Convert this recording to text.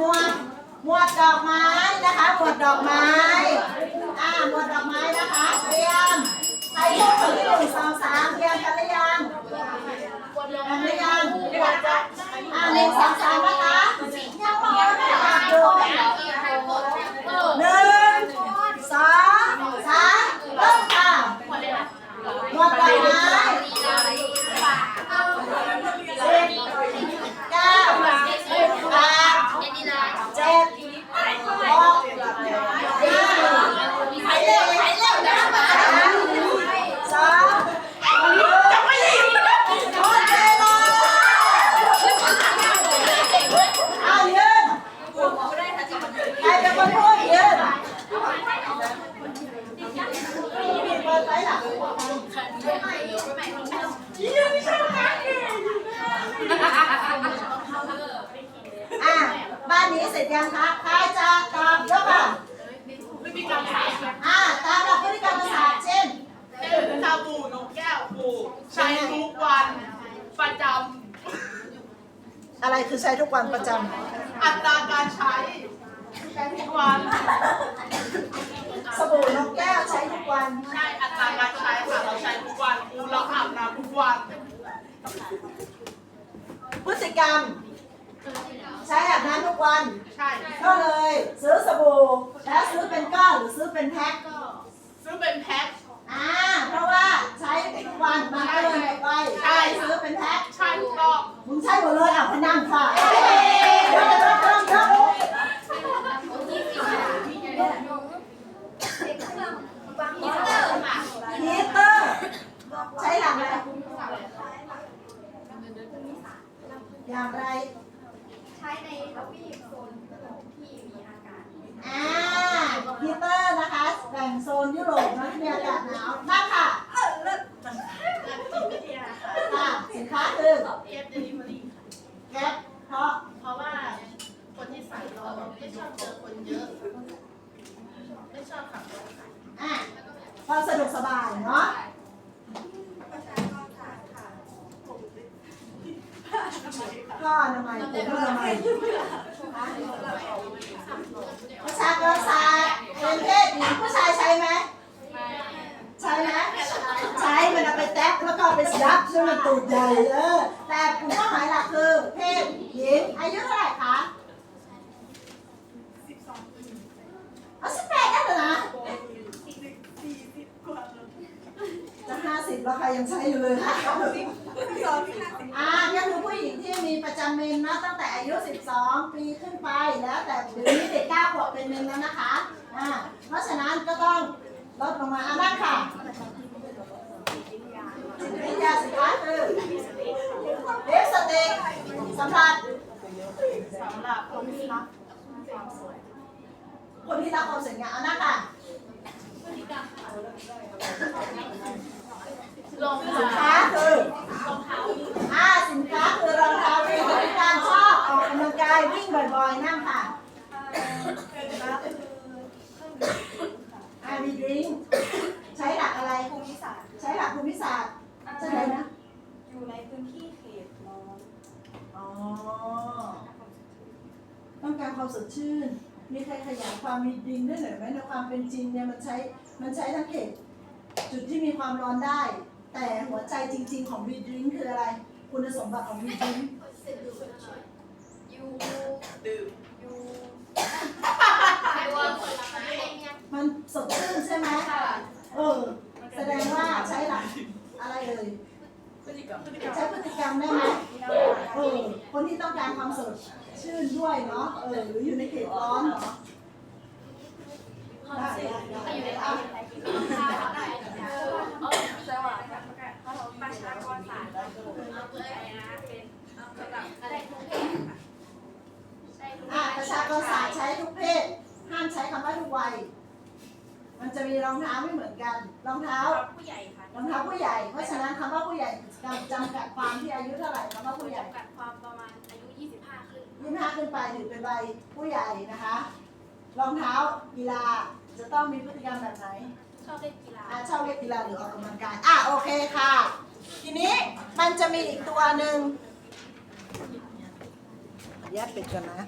มวดหมวดดอกไม้นะคะหมวดดอกไม้ อ่าหมวดดอกไม้นะคะ เตรียมใครพูดถึงที่หนึ่งสองสามเตรียมกันเล นนี้เสร็จยังคะใครจะตอบยกอะอะตามหลักพฤติกรรมศาสตร์เช่นชาบูนกแก้วปูใช้ทุกวันประจอะไรคือใช้ทุกวันประจำอัตราการใช้ใช้ทุกวันำสบู่นกแก้วใช้ทุกวันใช่อัตราการใช้ค่ะเราใช้ทุกวันปูเราอาบน้ำทุกวันพฤติกรรม ใช้อาบน้ำทุกวัน ใช่ ก็เลยซื้อสบู่แล้วซื้อเป็นก้อนหรือซื้อเป็นแพ็คซื้อเป็นแพ็ค อ่าเพราะว่าใช้ทุกวันมันก็เลยหมดไปใช่ ซื้อเป็นแพ็คใช่ถูกต้องมึงใช้หมดเลยอะพนังค่ะเดี๋ยวเดี๋ยวเดี๋ยวเดี๋ยวฮีเตอร์ใช้หลังอะไรอย่างไรใช้ในทวีปโซนยุโรปที่มีอากาศอ่าฮีเตอร์นะคะแบ่งโซนยุโรปนะที่มีอากาศหนาวนั่งค่ะค่ะสินค้าคือเอฟเดลิเวอรี่แก๊สเพราะเพราะว่าคนที่ใส่เราไม่ชอบเจอคนเยอะ ไม่ชอบขับรถค่ะอะความสะดวกสบายเนาะ ประชาชนค่ะค่ะ ก็อนามัยผมก็อนามัยประชากรศาสตร์เป็นเพศหญิงผู้ชายใช้ไหมใช่ไหมใช้มันเอาไปแท็กแล้วก็เอาไปยัดซึ่งมันตูดใหญ่เออแต่กลุ่มเป้าหมายหลักคือเพศหญิงอายุเท่าไหร่คะเอาสิบแปดได้เหรอนะจะห้าสิบแล้วใครยังใช้อยู่เลยคะอ่าก็คือผู้หญิงที่ มีประจำเมนนะตั้งแต่อายุ 12 ปีขึ้นไปแล้วแต่เดี๋ยวนี้เด็ก9ขวบเป็นเมนแล้วนะคะอ่าเพราะฉะนั้นก็ต้องลดลงมาอ่านั่งค่ะจิตวิทยาสิคะคือลิปสติกสำหรับสำหรับคนที่รักคนที่รักความสวยงามอ่านั่งค่ะรองสินเท้าค้าคือ รองเท้า อ่าสินค้าคือรองเท้าที่บริการชอบออกกำลังกายวิ่งบ่อยๆนั่งค่ะอ่ามี ดริงก์ใช้หลักอะไร ภูมิศาสตร์ใช้หลักภูมิศาสตร์ใช่ไหมนะ อยู่ในพื้นที่เขตร้อนอ๋อ ต้องการความสดชื่น มีใครขยายความมีดิงได้หน่อยไหมในความเป็นจริงเนี่ยมันใช้มันใช้ทั้งเขตจุดที่มีความร้อนได้ แต่หัวใจจริง ๆ ของวีดริงคืออะไร คุณสมบัติของวีดริงยูดื่มยูมันสดชื่นใช่ไหมเออ แสดงว่าใช้หลัก อะไรเอ่ยพฤติกรรมพฤติกรรมใช้พฤติกรรมได้ไหมเออคนที่ต้องการความสดชื่นด้วยเนาะเออหรืออยู่ในเขตร้อนเนาะได้ได้ได้เอาสวัสดีค่ะประชากรศาสตร์อะไรนะเป็นสำหรับอะไรทุกเพศค่ะใช่ทุกเพอะศประชากรศาสตร์ใช้ทุกเพศ ห้ามใช้คำว่าทุกวัย มันจะมีรองเท้าไม่เหมือนกัน รองเท้า ผู้ใหญ่ค่ะรองเท้าผู้ใหญ่ เพราะฉะนั้นคำว่าผู้ใหญ่จำกัดความที่อายุเท่าไหร่คำว่าผู้ใหญ่จำกัดความประมาณอายุ 25 ขึ้นยี่ห้าขึ้นไปถือเป็นวัยผู้ใหญ่นะคะ รองเท้ากีฬาจะต้องมีพฤติกรรมแบบไหนชอบเล่นกีฬาอาชอบเล่นกีฬาหรือออกกำลังกายอะโอเคค่ะ ทีนี้มันจะมีอีกตัวหนึ่งขออนุญาตปิดก่อนนะ